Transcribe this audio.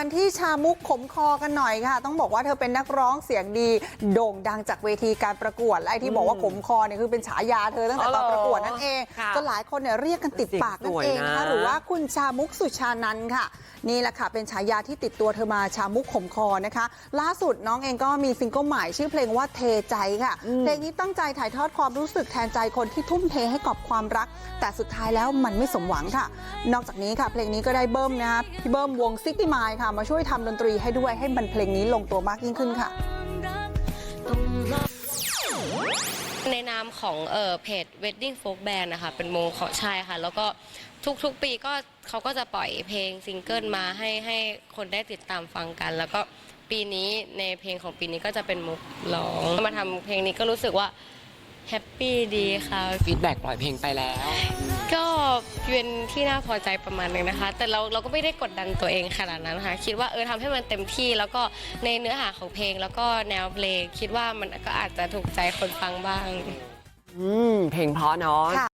กันที่ชามุกขมคอกันหน่อยค่ะ ต้องบอกว่าเธอเป็นนักร้องเสียงดีโด่งดังจากเวทีการประกวดและไอ้ที่บอกว่าขมคอเนี่ยคือเป็นฉายาเธอตั้งแต่ตอนประกวดนั่นเองค่ะจนหลายคนเนี่ยเรียกกันติดปากนั่นเองนะคะเสียงสวยนะหรือว่าคุณชามุกสุชานันท์ค่ะ นี่แหละค่ะเป็นฉายาที่ติดตัวเธอมาชามุกขมคอนะคะ ล่าสุดน้องเองก็มีซิงเกิลใหม่ชื่อเพลงว่าเทใจค่ะเพลงนี้ตั้งใจถ่ายทอดความรู้สึกแทนใจคนที่ทุ่มเทให้กับความรัก แต่สุดท้ายแล้วมันไม่สมหวังค่ะ นอกจากนี้ค่ะ เพลงนี้ก็ได้เบิ้มนะคะพี่เบิ้มวงซิตี้มายค่ะมาช่วยทำดนตรีให้ด้วยให้มันเพลงนี้ลงตัวมากยิ่งขึ้นค่ะ ในนามของเอ่อเพจ Wedding Folk Band นะคะเป็นวงของชายค่ะ แล้วก็ทุกๆปีก็เขาก็จะปล่อยเพลงซิงเกิลมาให้ให้คนได้ติดตามฟังกัน แล้วก็ปีนี้ในเพลงของปีนี้ก็จะเป็นมุกร้องมาทำเพลงนี้ก็รู้สึกว่า แฮปปี้ดีค่ะ ฟีดแบ็กปล่อยเพลงไปแล้ว ก็เป็นที่น่าพอใจประมาณหนึงนะคะ แต่เราเราก็ไม่ได้กดดันตัวเองขนาดนั้นค่ะ คิดว่าเออทำให้มันเต็มที่ แล้วก็ในเนื้อหาของเพลง แล้วก็แนวเพลง คิดว่ามันก็อาจจะถูกใจคนฟังบ้าง อืม เพลงเพราะเนาะ ค่ะ